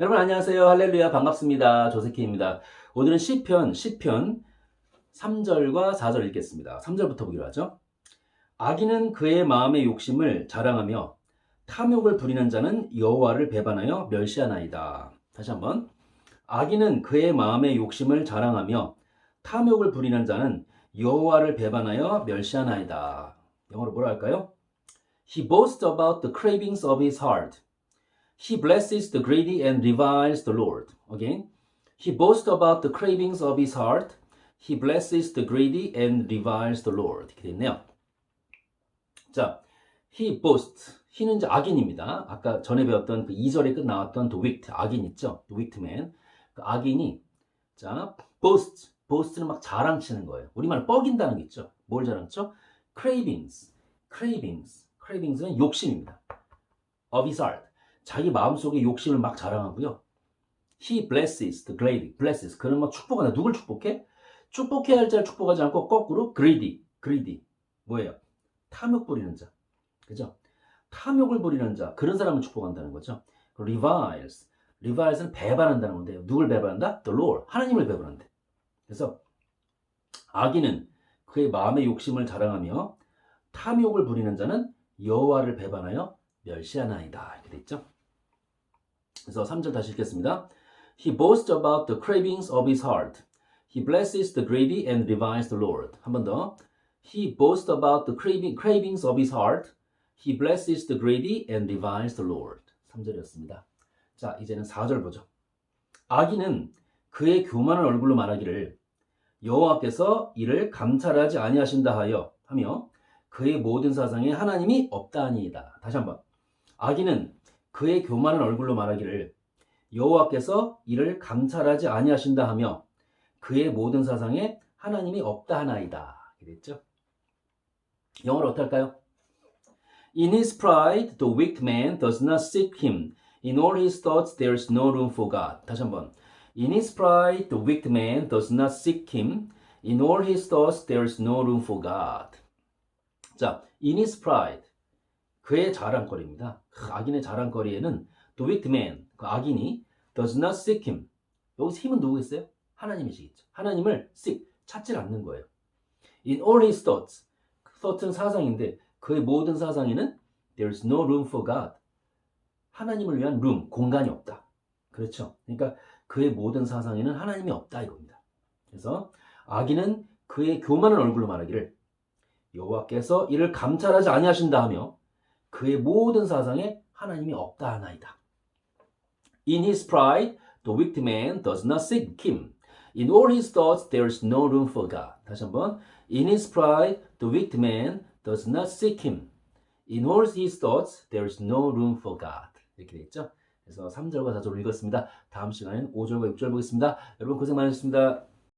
여러분 안녕하세요. 할렐루야 반갑습니다. 조세키입니다. 오늘은 시편 10편 3절과 4절 읽겠습니다. 3절부터 보기로 하죠. 악인은 그의 마음의 욕심을 자랑하며 탐욕을 부리는 자는 여호와를 배반하여 멸시하나이다. 다시 한번. 악인은 그의 마음의 욕심을 자랑하며 탐욕을 부리는 자는 여호와를 배반하여 멸시하나이다. 영어로 뭐라 할까요? He boasts about the cravings of his heart. He blesses the greedy and reviles the Lord. Again, he boasts about the cravings of his heart. He blesses the greedy and reviles the Lord. 이렇게 돼 있네요. 자, he boasts. he는 악인입니다. 아까 전에 배웠던 그 2절에 끝 나왔던 the wicked, 악인 있죠? the wicked man. 그 악인이, 자, boast. boast는 막 자랑치는 거예요. 우리말 뻐긴다는 게 있죠? 뭘 자랑쳐? cravings. cravings. cravings는 욕심입니다. of his heart. 자기 마음속에 욕심을 막 자랑하고요. He blesses the greedy. blesses. 그는 뭐 축복한다. 누굴 축복해? 축복해야 할 자를 축복하지 않고 거꾸로 greedy. greedy. 뭐예요? 탐욕 부리는 자. 그죠? 탐욕을 부리는 자. 그런 사람을 축복한다는 거죠. reviles. reviles는 배반한다는 건데요. 누굴 배반한다? The Lord. 하나님을 배반한대. 그래서 악인은 그의 마음의 욕심을 자랑하며 탐욕을 부리는 자는 여호와를 배반하여 멸시하나이다. 이렇게 돼 있죠. 그래서 3절 다시 읽겠습니다. He boasts about the cravings of his heart. He blesses the greedy and reviles the Lord. 한 번 더. He boasts about the craving, cravings of his heart. He blesses the greedy and reviles the Lord. 3절이었습니다. 자, 이제는 4절 보죠. 악인은 그의 교만한 얼굴로 말하기를 여호와께서 이를 감찰하지 아니하신다 하여 하며 그의 모든 사상에 하나님이 없다니이다. 다시 한번. 악인은 그의 교만한 얼굴로 말하기를 여호와께서 이를 감찰하지 아니하신다 하며 그의 모든 사상에 하나님이 없다 하나이다. 이랬죠? 영어로 어떨까요? In his pride, the wicked man does not seek him. In all his thoughts, there is no room for God. 다시 한번. In his pride, the wicked man does not seek him. In all his thoughts, there is no room for God. 자, in his pride. 그의 자랑거리입니다. 그 악인의 자랑거리에는 the wicked man, 그 악인이 does not seek him. 여기서 힘은 누구겠어요? 하나님이시겠죠. 하나님을 seek, 찾질 않는 거예요. In all his thoughts. thought은 사상인데 그의 모든 사상에는 there's no room for God. 하나님을 위한 room, 공간이 없다. 그렇죠. 그러니까 그의 모든 사상에는 하나님이 없다 이겁니다. 그래서 악인은 그의 교만한 얼굴로 말하기를 여호와께서 이를 감찰하지 아니하신다 하며 그의 모든 사상에 하나님이 없다 하나이다. In his pride, the wicked man does not seek him. In all his thoughts, there is no room for God. 다시 한번. In his pride, the wicked man does not seek him. In all his thoughts, there is no room for God. 이렇게 되겠죠? 그래서 3절과 4절을 읽었습니다. 다음 시간에는 5절과 6절 보겠습니다. 여러분 고생 많으셨습니다.